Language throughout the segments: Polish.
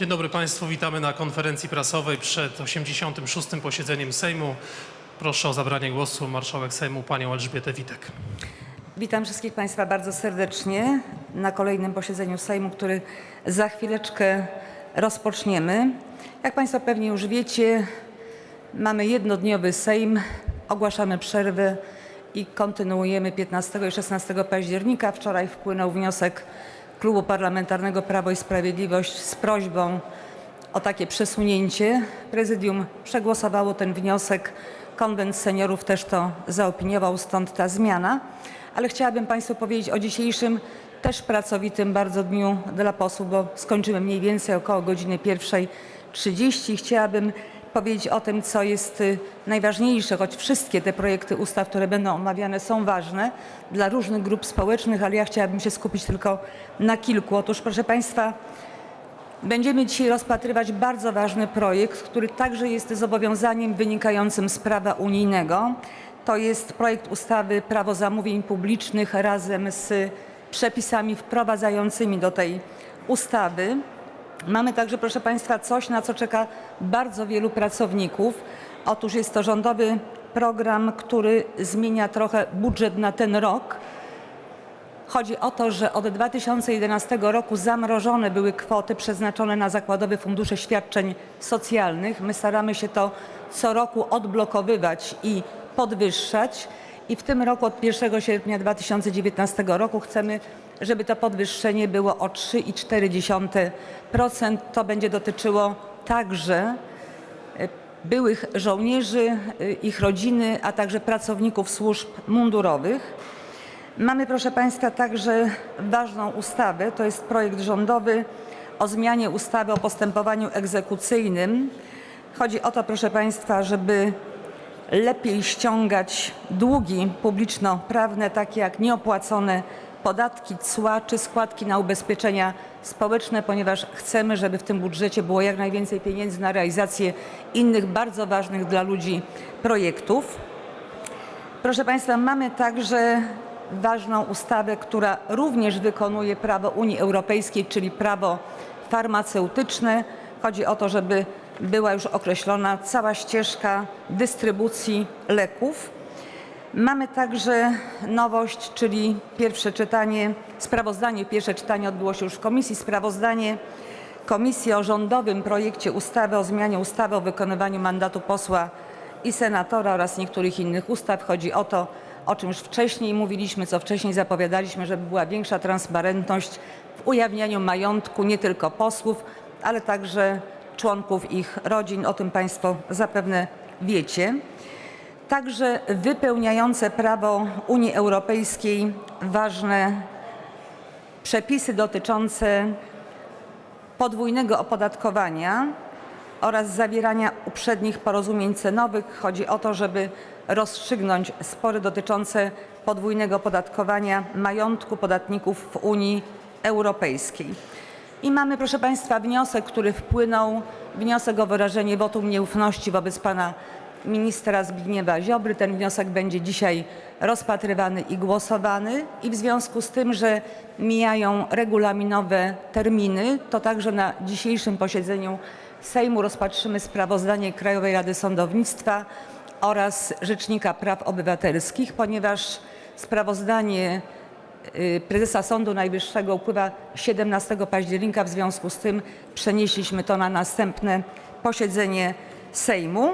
Dzień dobry Państwu, witamy na konferencji prasowej przed 86. posiedzeniem Sejmu. Proszę o zabranie głosu marszałek Sejmu panią Elżbietę Witek. Witam wszystkich Państwa bardzo serdecznie na kolejnym posiedzeniu Sejmu, który za chwileczkę rozpoczniemy. Jak Państwo pewnie już wiecie, mamy jednodniowy Sejm, ogłaszamy przerwę i kontynuujemy 15 i 16 października. Wczoraj wpłynął wniosek Klubu Parlamentarnego Prawo i Sprawiedliwość z prośbą o takie przesunięcie. Prezydium przegłosowało ten wniosek. Konwent seniorów też to zaopiniował, stąd ta zmiana. Ale chciałabym Państwu powiedzieć o dzisiejszym też pracowitym bardzo dniu dla posłów, bo skończymy mniej więcej około godziny 1.30. Chciałabym powiedzieć o tym, co jest y, najważniejsze, choć wszystkie te projekty ustaw, które będą omawiane są ważne dla różnych grup społecznych, ale ja chciałabym się skupić tylko na kilku. Otóż proszę Państwa, Będziemy dzisiaj rozpatrywać bardzo ważny projekt, który także jest zobowiązaniem wynikającym z prawa unijnego. To jest projekt ustawy Prawo zamówień publicznych razem z przepisami wprowadzającymi do tej ustawy. Mamy także, proszę Państwa, coś, na co czeka bardzo wielu pracowników. Otóż jest to rządowy program, który zmienia trochę budżet na ten rok. Chodzi o to, że od 2011 roku zamrożone były kwoty przeznaczone na zakładowe fundusze świadczeń socjalnych. My staramy się to co roku odblokowywać i podwyższać. I w tym roku od 1 sierpnia 2019 roku chcemy, żeby to podwyższenie było o 3,4%. To będzie dotyczyło także e, byłych żołnierzy, e, ich rodziny, a także pracowników służb mundurowych. Mamy, proszę Państwa, także ważną ustawę. To jest projekt rządowy o zmianie ustawy o postępowaniu egzekucyjnym. Chodzi o to, proszę Państwa, żeby lepiej ściągać długi publiczno-prawne, takie jak nieopłacone podatki, cła czy składki na ubezpieczenia społeczne, ponieważ chcemy, żeby w tym budżecie było jak najwięcej pieniędzy na realizację innych bardzo ważnych dla ludzi projektów. Proszę Państwa, mamy także ważną ustawę, która również wykonuje prawo Unii Europejskiej, czyli prawo farmaceutyczne. Chodzi o to, żeby była już określona cała ścieżka dystrybucji leków. Mamy także nowość, czyli pierwsze czytanie, sprawozdanie, pierwsze czytanie odbyło się już w komisji, sprawozdanie komisji o rządowym projekcie ustawy o zmianie ustawy o wykonywaniu mandatu posła i senatora oraz niektórych innych ustaw. Chodzi o to, o czym już wcześniej mówiliśmy, co wcześniej zapowiadaliśmy, żeby była większa transparentność w ujawnianiu majątku nie tylko posłów, ale także członków ich rodzin. O tym Państwo zapewne wiecie. Także wypełniające prawo Unii Europejskiej ważne przepisy dotyczące podwójnego opodatkowania oraz zawierania uprzednich porozumień cenowych. Chodzi o to, żeby rozstrzygnąć spory dotyczące podwójnego opodatkowania majątku podatników w Unii Europejskiej. I mamy, proszę Państwa, wniosek, który wpłynął, wniosek o wyrażenie wotum nieufności wobec pana ministra Zbigniewa Ziobry. Ten wniosek będzie dzisiaj rozpatrywany i głosowany. I w związku z tym, że mijają regulaminowe terminy, to także na dzisiejszym posiedzeniu Sejmu rozpatrzymy sprawozdanie Krajowej Rady Sądownictwa oraz Rzecznika Praw Obywatelskich, ponieważ sprawozdanie prezesa Sądu Najwyższego upływa 17 października, w związku z tym przenieśliśmy to na następne posiedzenie Sejmu.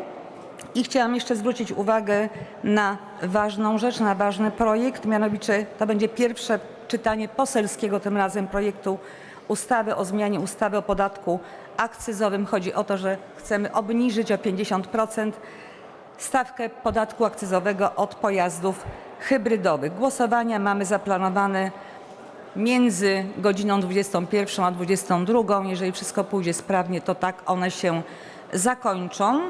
I chciałam jeszcze zwrócić uwagę na ważną rzecz, na ważny projekt, mianowicie to będzie pierwsze czytanie poselskiego tym razem projektu ustawy o zmianie ustawy o podatku akcyzowym. Chodzi o to, że chcemy obniżyć o 50% stawkę podatku akcyzowego od pojazdów hybrydowych. Głosowania mamy zaplanowane między godziną 21 a 22. Jeżeli wszystko pójdzie sprawnie, to tak one się zakończą.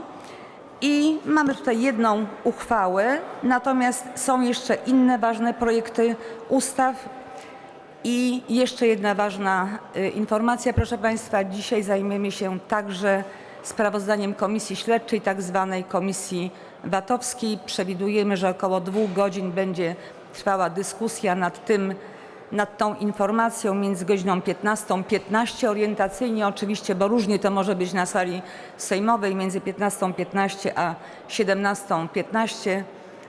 I mamy tutaj jedną uchwałę, natomiast są jeszcze inne ważne projekty ustaw. I jeszcze jedna ważna y, informacja, proszę Państwa. Dzisiaj zajmiemy się także sprawozdaniem Komisji Śledczej, tak zwanej Komisji VAT-owskiej. Przewidujemy, że około dwóch godzin będzie trwała dyskusja nad tym nad tą informacją między godziną 15.15 orientacyjnie oczywiście, bo różnie to może być na sali sejmowej między 15.15 a 17.15.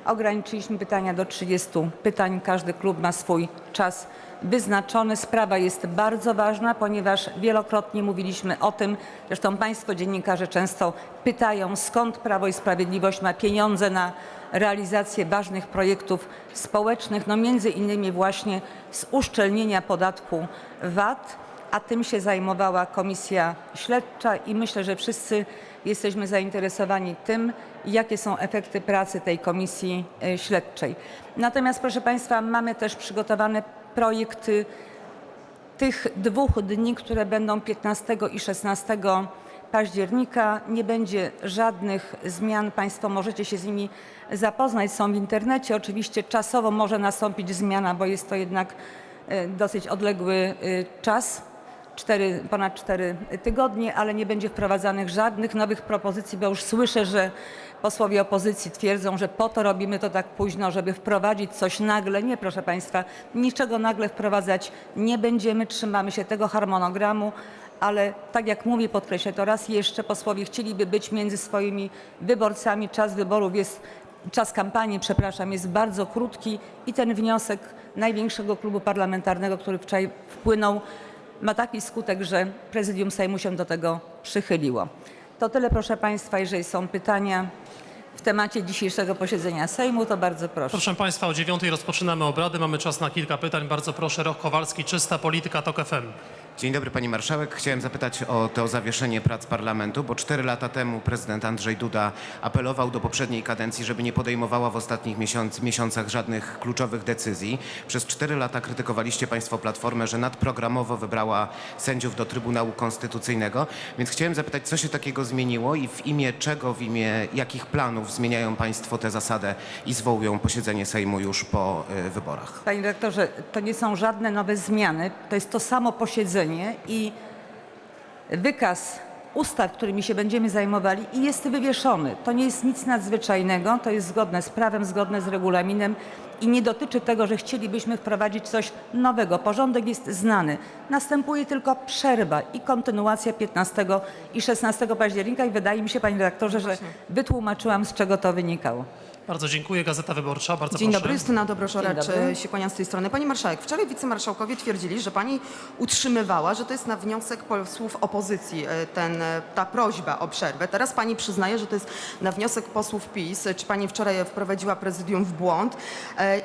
Ograniczyliśmy pytania do 30 pytań. Każdy klub ma swój czas wyznaczony. Sprawa jest bardzo ważna, ponieważ wielokrotnie mówiliśmy o tym, zresztą Państwo dziennikarze często pytają, skąd Prawo i Sprawiedliwość ma pieniądze na realizację ważnych projektów społecznych, no między innymi właśnie z uszczelnienia podatku VAT, a tym się zajmowała komisja śledcza i myślę, że wszyscy jesteśmy zainteresowani tym, jakie są efekty pracy tej komisji e, śledczej. Natomiast proszę Państwa, mamy też przygotowane projekty tych dwóch dni, które będą 15 i 16 października. Nie będzie żadnych zmian. Państwo możecie się z nimi zapoznać. Są w internecie. Oczywiście czasowo może nastąpić zmiana, bo jest to jednak e, dosyć odległy e, czas. Cztery, ponad cztery tygodnie, ale nie będzie wprowadzanych żadnych nowych propozycji, bo już słyszę, że posłowie opozycji twierdzą, że po to robimy to tak późno, żeby wprowadzić coś nagle. Nie, proszę Państwa, niczego nagle wprowadzać nie będziemy, trzymamy się tego harmonogramu, ale tak jak mówię, podkreślę to raz jeszcze, posłowie chcieliby być między swoimi wyborcami. Czas wyborów jest, czas kampanii, przepraszam, jest bardzo krótki i ten wniosek największego klubu parlamentarnego, który wczoraj wpłynął, ma taki skutek, że prezydium Sejmu się do tego przychyliło. To tyle, proszę Państwa. Jeżeli są pytania w temacie dzisiejszego posiedzenia Sejmu, to bardzo proszę. Proszę Państwa, o dziewiątej rozpoczynamy obrady. Mamy czas na kilka pytań. Bardzo proszę, Roch Kowalski, Czysta Polityka, TOK FM. Dzień dobry Pani Marszałek. Chciałem zapytać o to zawieszenie prac parlamentu, bo cztery lata temu prezydent Andrzej Duda apelował do poprzedniej kadencji, żeby nie podejmowała w ostatnich miesiąc, miesiącach żadnych kluczowych decyzji. Przez cztery lata krytykowaliście Państwo Platformę, że nadprogramowo wybrała sędziów do Trybunału Konstytucyjnego, więc chciałem zapytać, co się takiego zmieniło i w imię czego, w imię jakich planów zmieniają Państwo tę zasadę i zwołują posiedzenie Sejmu już po y, wyborach? Panie dyrektorze, to nie są żadne nowe zmiany, to jest to samo posiedzenie i wykaz ustaw, którymi się będziemy zajmowali i jest wywieszony. To nie jest nic nadzwyczajnego, to jest zgodne z prawem, zgodne z regulaminem i nie dotyczy tego, że chcielibyśmy wprowadzić coś nowego. Porządek jest znany. Następuje tylko przerwa i kontynuacja 15 i 16 października i wydaje mi się, panie redaktorze, że wytłumaczyłam, z czego to wynikało. Bardzo dziękuję. Gazeta Wyborcza, bardzo Dzień proszę. dobry, Justyna Dobroszoracz, Dzień dobry. e, się kłaniam z tej strony. Pani Marszałek, wczoraj wicemarszałkowie twierdzili, że Pani utrzymywała, że to jest na wniosek posłów opozycji e, ten, e, ta prośba o przerwę. Teraz Pani przyznaje, że to jest na wniosek posłów PiS. Czy Pani wczoraj wprowadziła prezydium w błąd?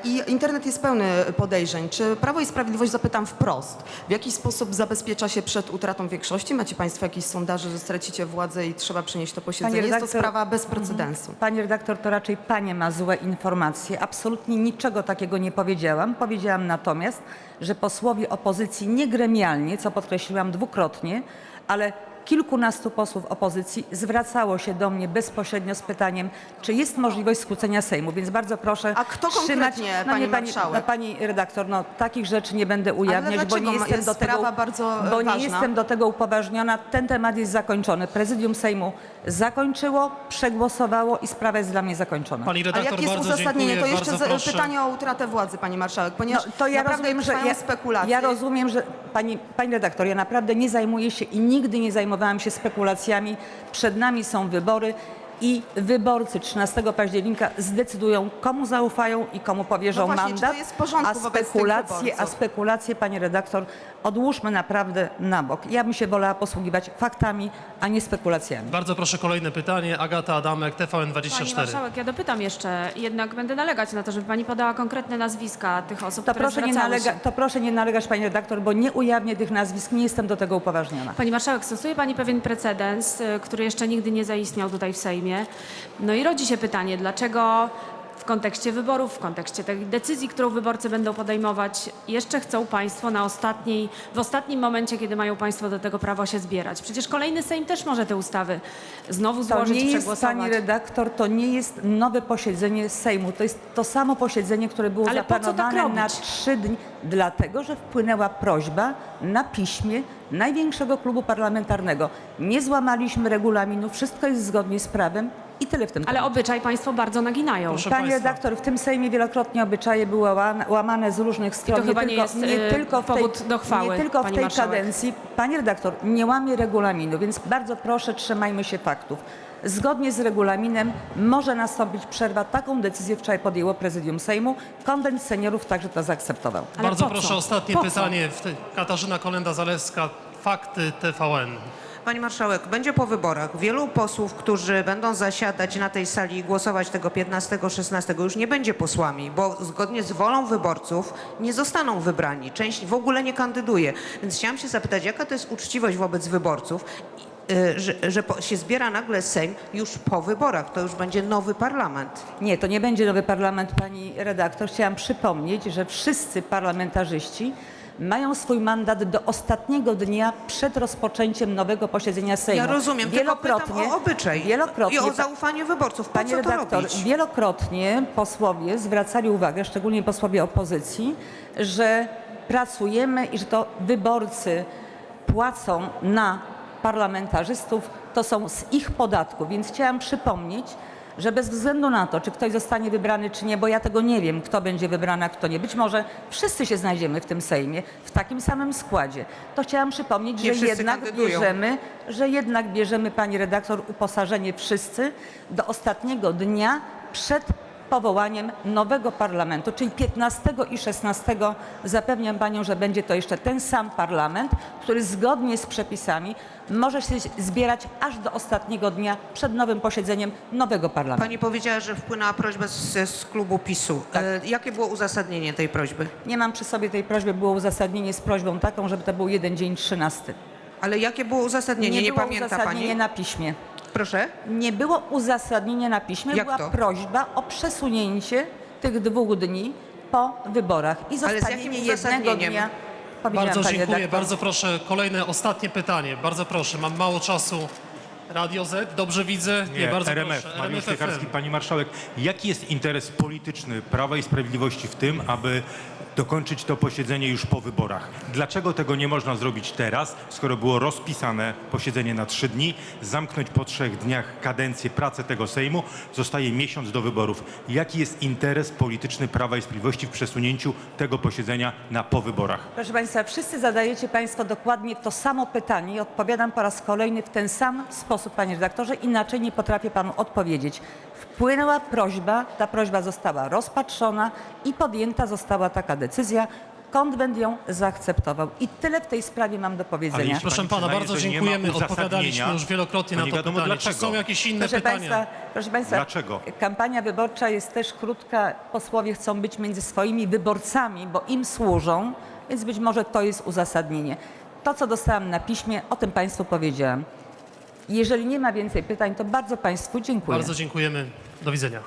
I internet jest pełny podejrzeń. Czy Prawo i Sprawiedliwość, zapytam wprost, w jaki sposób zabezpiecza się przed utratą większości? Macie Państwo jakieś sondaże, że stracicie władzę i trzeba przynieść to posiedzenie? Jest to redaktor- sprawa bez precedensu. Pani redaktor, to raczej Panie ma złe informacje. Absolutnie niczego takiego nie powiedziałam. Powiedziałam natomiast, że posłowie opozycji nie gremialnie, co podkreśliłam dwukrotnie, ale kilkunastu posłów opozycji zwracało się do mnie bezpośrednio z pytaniem, czy jest możliwość skrócenia Sejmu. Więc bardzo proszę A kto trzymać... konkretnie, no nie, pani pani, marszałek? no, pani redaktor, no takich rzeczy nie będę ujawniać, bo dlaczego nie jestem jest do tego, sprawa bardzo, e, bo nie jestem do tego upoważniona. Ten temat jest zakończony. Prezydium Sejmu zakończyło, przegłosowało i sprawa jest dla mnie zakończona. Pani A redaktor, jakie jest bardzo uzasadnienie? dziękuję. To jeszcze bardzo z- proszę. pytanie o utratę władzy, pani marszałek, No, ponieważ to ja naprawdę rozumiem, że trwają ja, spekulacje. ja rozumiem, że pani, pani redaktor, ja naprawdę nie zajmuję się i nigdy nie zajmowałam się spekulacjami. Przed nami są wybory i wyborcy 13 października zdecydują, komu zaufają i komu powierzą No właśnie, czy mandat. to jest w porządku a wobec tych spekulacje, a spekulacje, pani redaktor, odłóżmy naprawdę na bok. Ja bym się wolała posługiwać faktami, a nie spekulacjami. Bardzo proszę, kolejne pytanie. Agata Adamek, Pani TVN24. marszałek, ja dopytam jeszcze, jednak będę nalegać na to, żeby pani podała konkretne nazwiska tych osób, To które proszę, nie nalega, się. to proszę nie nalegać, pani redaktor, bo nie ujawnię tych nazwisk, nie jestem do tego upoważniona. Pani marszałek, stosuje pani pewien precedens, y, który jeszcze nigdy nie zaistniał tutaj w Sejmie. No i rodzi się pytanie, dlaczego w kontekście wyborów, w kontekście tej decyzji, którą wyborcy będą podejmować, jeszcze chcą państwo na ostatniej, w ostatnim momencie, kiedy mają państwo do tego prawo się zbierać. Przecież kolejny Sejm też może te ustawy znowu To złożyć, nie jest, przegłosować. pani redaktor, to nie jest nowe posiedzenie Sejmu. To jest to samo posiedzenie, które było Ale po co tak zaplanowane na robić? trzy dni, dlatego że wpłynęła prośba na piśmie największego klubu parlamentarnego. Nie złamaliśmy regulaminu, wszystko jest zgodnie z prawem I tyle w tym Ale temacie. obyczaj państwo bardzo naginają. Proszę Pani państwa. redaktor, w tym Sejmie wielokrotnie obyczaje były łamane, z różnych stron. chyba nie tylko, jest, y, tylko w tej, powód do chwały, Nie tylko w tej marszałek. kadencji. Pani redaktor, nie łamie regulaminu, więc bardzo proszę, trzymajmy się faktów. Zgodnie z regulaminem może nastąpić przerwa. Taką decyzję wczoraj podjęło prezydium Sejmu. Konwent seniorów także to zaakceptował. Ale Bardzo po co? proszę, ostatnie Po co? pytanie. W Katarzyna Kolenda-Zalewska, fakty TVN. Pani marszałek, będzie po wyborach. Wielu posłów, którzy będą zasiadać na tej sali i głosować tego 15-16 już nie będzie posłami, bo zgodnie z wolą wyborców nie zostaną wybrani. Część w ogóle nie kandyduje. Więc chciałam się zapytać, jaka to jest uczciwość wobec wyborców, y, że, że się zbiera nagle Sejm już po wyborach. To już będzie nowy parlament. Nie, to nie będzie nowy parlament, pani redaktor. Chciałam przypomnieć, że wszyscy parlamentarzyści mają swój mandat do ostatniego dnia przed rozpoczęciem nowego posiedzenia Sejmu. Ja rozumiem, tylko pytam o obyczaj wielokrotnie, i o zaufanie wyborców. Po Pani co to redaktor, wielokrotnie posłowie zwracali uwagę, szczególnie posłowie opozycji, że pracujemy i że to wyborcy płacą na parlamentarzystów, to są z ich podatków. Więc chciałam przypomnieć, że bez względu na to, czy ktoś zostanie wybrany, czy nie, bo ja tego nie wiem, kto będzie wybrany, a kto nie. Być może wszyscy się znajdziemy w tym Sejmie w takim samym składzie. To chciałam przypomnieć, Nie że wszyscy jednak kandydują. bierzemy, że jednak bierzemy, pani redaktor, uposażenie wszyscy do ostatniego dnia przed powołaniem nowego parlamentu, czyli 15 i 16. Zapewniam panią, że będzie to jeszcze ten sam parlament, który zgodnie z przepisami może się zbierać aż do ostatniego dnia przed nowym posiedzeniem nowego parlamentu. Pani powiedziała, że wpłynęła prośba z, z klubu PiSu. Tak. E, jakie było uzasadnienie tej prośby? Nie mam przy sobie tej prośby, było uzasadnienie z prośbą taką, żeby to był jeden dzień 13. Ale jakie było uzasadnienie? Nie, było pamięta uzasadnienie pani? na piśmie. Proszę? Nie było uzasadnienia na piśmie, Jak była to? prośba o przesunięcie tych dwóch dni po wyborach i z zostawienie jakim jednego uzasadnieniem? dnia. Powiedziałam, Bardzo pani dziękuję. redaktor. Bardzo proszę, kolejne, ostatnie pytanie. Bardzo proszę, mam mało czasu. Radio Z, dobrze widzę? Nie, bardzo RMF, proszę. Mariusz RMF Piekarski. FM. Pani Marszałek, jaki jest interes polityczny Prawa i Sprawiedliwości w tym, aby dokończyć to posiedzenie już po wyborach? Dlaczego tego nie można zrobić teraz, skoro było rozpisane posiedzenie na trzy dni, zamknąć po trzech dniach kadencję, pracę tego Sejmu, zostaje miesiąc do wyborów. Jaki jest interes polityczny Prawa i Sprawiedliwości w przesunięciu tego posiedzenia na po wyborach? Proszę Państwa, wszyscy zadajecie Państwo dokładnie to samo pytanie i odpowiadam po raz kolejny w ten sam sposób, Panie redaktorze, inaczej nie potrafię Panu odpowiedzieć. Wpłynęła prośba, ta prośba została rozpatrzona i podjęta została taka decyzja. Konwent ją zaakceptował. I tyle w tej sprawie mam do powiedzenia. jeśli Proszę Pani pana, bardzo że nie ma dziękujemy. uzasadnienia, Odpowiadaliśmy już wielokrotnie to na nie to wiadomo pytanie. Czy dlaczego. są jakieś inne Proszę pytania? Państwa, proszę Państwa, Dlaczego? kampania wyborcza jest też krótka. Posłowie chcą być między swoimi wyborcami, bo im służą, więc być może to jest uzasadnienie. To, co dostałam na piśmie, o tym Państwu powiedziałam. Jeżeli nie ma więcej pytań, to bardzo Państwu dziękuję. Bardzo dziękujemy. Do widzenia.